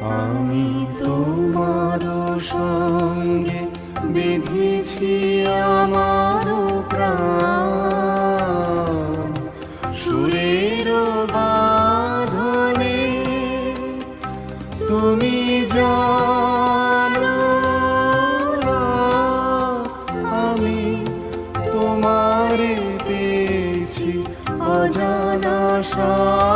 আমি তোমার সঙ্গে বেঁধেছি আমার প্রাণ। সুরের বাঁধনে তুমি জানো আমি তোমারে পেয়েছি অজানা সাধনে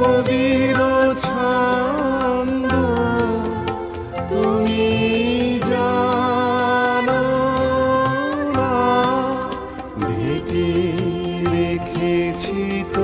কবির ছন্দ তুমি জানো না রেখেছি তো